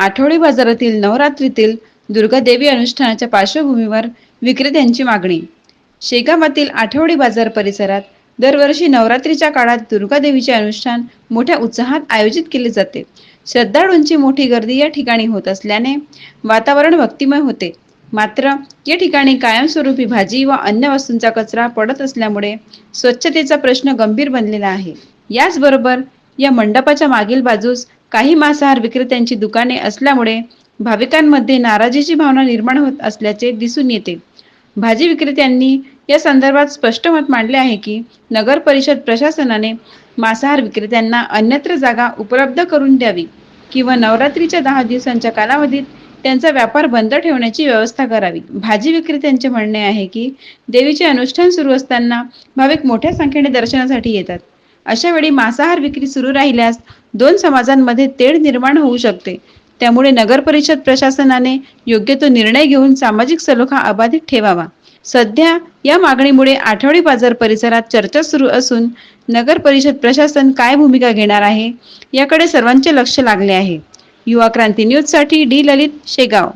आठवडी बाजारातील नवरात्रीतील दुर्गादेवी अनुष्ठानाच्या पार्श्वभूमीवर विक्रेत्यांची मागणी. शेगावातील आठवडी बाजार परिसरात दरवर्षी नवरात्रीच्या काळात दुर्गादेवीचे अनुष्ठान मोठ्या उत्साहात आयोजित केले जाते. श्रद्धाळूंची मोठी गर्दी या ठिकाणी होत असल्याने वातावरण भक्तिमय होते. मात्र या ठिकाणी कायमस्वरूपी भाजी व अन्य वस्तूंचा कचरा पडत असल्यामुळे स्वच्छतेचा प्रश्न गंभीर बनलेला आहे. याचबरोबर या मंडपाच्या मागील बाजूस काही मांसाहार विक्रेत्यांची दुकाने असल्यामुळे भाविकांमध्ये नाराजीची भावना निर्माण होत असल्याचे दिसून येते. भाजी विक्रेत्यांनी या संदर्भात स्पष्ट मत मांडले आहे की नगर परिषद प्रशासनाने मांसाहार विक्रेत्यांना अन्यत्र जागा उपलब्ध करून द्यावी किंवा नवरात्रीच्या दहा दिवसांच्या कालावधीत त्यांचा व्यापार बंद ठेवण्याची व्यवस्था करावी. भाजी विक्रेत्यांचे म्हणणे आहे की देवीचे अनुष्ठान सुरू असताना भाविक मोठ्या संख्येने दर्शनासाठी येतात. अशा वेळी मांसाहार विक्री सुरू राहिल्यास दोन समाजांमध्ये तेढ निर्माण होऊ शकते. त्यामुळे नगर परिषद प्रशासनाने योग्य तो निर्णय घेऊन सामाजिक सलोखा अबाधित ठेवावा. सध्या या मागणीमुळे आठवडी बाजार परिसरात चर्चा सुरू असून नगर परिषद प्रशासन काय भूमिका घेणार आहे याकडे सर्वांचे लक्ष लागले आहे. युवा क्रांती न्यूजसाठी डी ललित शेगाव.